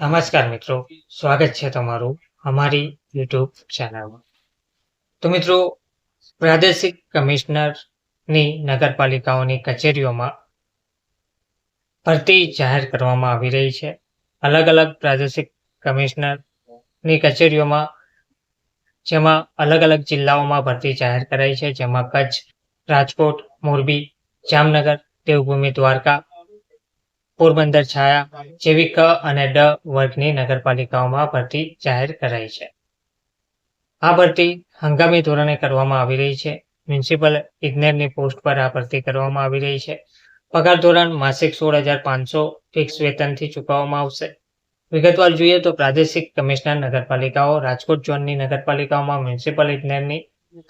નમસ્કાર મિત્રો, સ્વાગત છે તમારું અમારી યુટ્યુબ ચેનલમાં તો મિત્રો, પ્રાદેશિક કમિશનરની નગરપાલિકાઓની કચેરીઓમાં ભરતી જાહેર કરવામાં આવી રહી છે. અલગ અલગ પ્રાદેશિક કમિશનરની કચેરીઓમાં, જેમાં અલગ અલગ જિલ્લાઓમાં ભરતી જાહેર કરાઈ છે, જેમાં કચ્છ, રાજકોટ, મોરબી, જામનગર, દેવભૂમિ, દ્વારકા પોરબંદર છાયા જેવી ક અને ડ વર્ગની નગરપાલિકાઓમાં ભરતી જાહેર કરાઈ છે. આ ભરતી હંગામી ધોરણે કરવામાં આવી રહી છે. મ્યુનિસિપલ ઇજનેરની પોસ્ટ પર આ ભરતી કરવામાં આવી રહી છે. પગાર ધોરણ માસિક સોળ હજાર પાંચસો ફિક્સ વેતનથી ચૂકવવામાં આવશે. વિગતવાર જોઈએ તો પ્રાદેશિક કમિશનર નગરપાલિકાઓ, રાજકોટ ઝોનની નગરપાલિકાઓમાં મ્યુનિસિપલ ઇજનેરની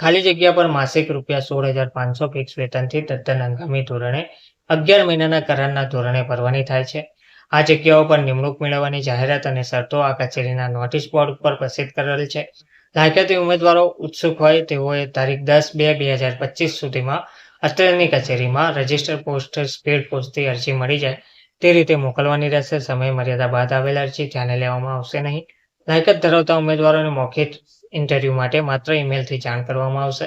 ખાલી જગ્યા પર માસિક રૂપિયા સોળ હજાર પાંચસો ફિક્સ વેતનથી તદ્દન હંગામી ધોરણે અગિયાર મહિનાના કરારના ધોરણે ભરવાની થાય છે. આ જગ્યાઓ પર નિમણૂક મેળવવાની જાહેરાત અને શરતો આ કચેરીના નોટિસ બોર્ડ ઉપર પ્રસિદ્ધ કરેલ છે. લાયકાતી ઉમેદવારો ઉત્સુક હોય તેઓએ તારીખ દસ બે બે હજાર પચીસ સુધીમાં અત્રેની કચેરીમાં રજિસ્ટર પોસ્ટ, સ્પીડ પોસ્ટથી અરજી મળી જાય. તે રીતે મોકલવાની રહેશે. સમય મર્યાદા બાદ આવેલ અરજી ધ્યાને લેવામાં આવશે નહીં. લાયકાત ધરાવતા ઉમેદવારોને મૌખિક ઇન્ટરવ્યૂ માટે માત્ર ઈમેલથી જાણ કરવામાં આવશે.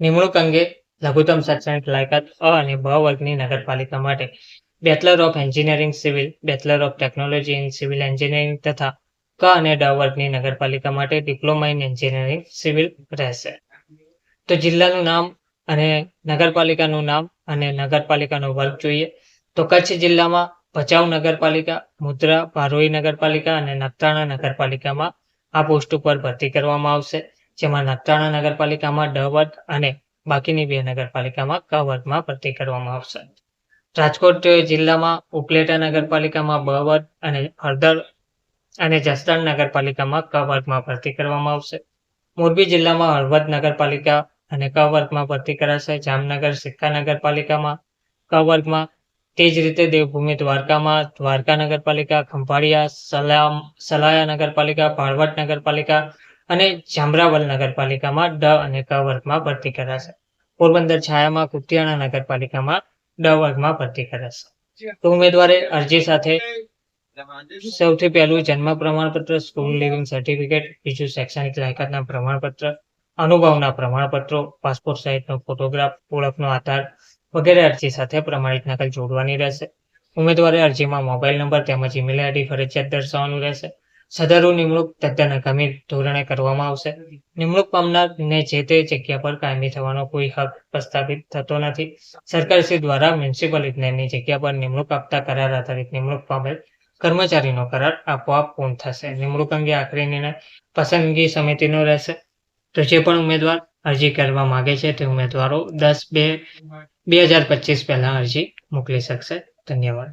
નિમણૂક અંગે લઘુત્તમ શૈક્ષણિક લાયકાત, અ અને બ વર્ગની નગરપાલિકા માટે bachelor of engineering civil bachelor of technology in civil engineering તથા ક અને ડ વર્ગની નગરપાલિકા માટે ડિપ્લોમા ઇન એન્જિનિયરિંગ સિવિલ રહેશે. તો જિલ્લાનું નામ અને નગરપાલિકાનું નામ અને નગરપાલિકાનો વર્ગ જોઈએ. તો કચ્છ જિલ્લામાં ભચાઉ નગરપાલિકા, મુદ્રા, ભારોઈ નગરપાલિકા અને નખત્રાણા નગરપાલિકામાં આ પોસ્ટ ઉપર ભરતી કરવામાં આવશે, જેમાં નખત્રાણા નગરપાલિકામાં ડ વર્ગ અને બાકીની બે નગરપાલિકામાં ક વર્ગમાં ભરતી કરવામાં આવશે. રાજકોટ જિલ્લામાં ઉપલેટા નગરપાલિકામાં બ વર્ગ અને હળદર અને જસદણ નગરપાલિકામાં ક વર્ગમાં ભરતી કરવામાં આવશે. મોરબી જિલ્લામાં હળવદ નગરપાલિકા અને ક વર્ગમાં ભરતી કરાશે. જામનગર, સિક્કા નગરપાલિકામાં ક વર્ગમાં તે જ રીતે દેવભૂમિ, દ્વારકામાં દ્વારકા નગરપાલિકા, ખંભાળિયા, સલામ, સલાયા નગરપાલિકા ભાળવટ નગરપાલિકા અને જામરાવલ નગરપાલિકામાં ડ અને ક વર્ગમાં ભરતી કરાશે. પોરબંદર છાયામાં કુતિયાણા નગરપાલિકામાં ડ વર્ગમાં ભરતી કરાશે. તો ઉમેદવારે અરજી સાથે સૌથી પહેલું જન્મ પ્રમાણપત્ર સ્કૂલ લિવિંગ સર્ટિફિકેટ બીજું શૈક્ષણિક લાયકાતના પ્રમાણપત્ર, અનુભવના પ્રમાણપત્રો પાસપોર્ટ સાઇઝનો ફોટોગ્રાફ ઓળખનો આધાર વગેરે અરજી સાથે પ્રમાણિત નકલ જોડવાની રહેશે. ઉમેદવારે અરજીમાં મોબાઈલ નંબર તેમજ ઈમેલ આઈડી ફરજિયાત દર્શાવવાનું રહેશે. સદરુ નિમણૂક તદ્દન આગામી ધોરણે કરવામાં આવશે. નિમણૂક પામનારને જે તે જગ્યા પર કાયમી થવાનો કોઈ હક પ્રસ્થાપિત થતો નથી. સરકારશ્રી દ્વારા મ્યુનિસિપલ ઇજનેરની જગ્યા પર નિમણૂક આપતા કરાર આધારિત નિમણૂક પામેલ કર્મચારીનો કરાર આપોઆપ પૂર્ણ થશે. નિમણૂક અંગે આખરી નિર્ણય પસંદગી સમિતિનો રહેશે. તો જે પણ ઉમેદવાર અરજી કરવા માંગે છે તે ઉમેદવારો દસ બે બે હજાર પચીસ પહેલા અરજી મોકલી શકશે. ધન્યવાદ.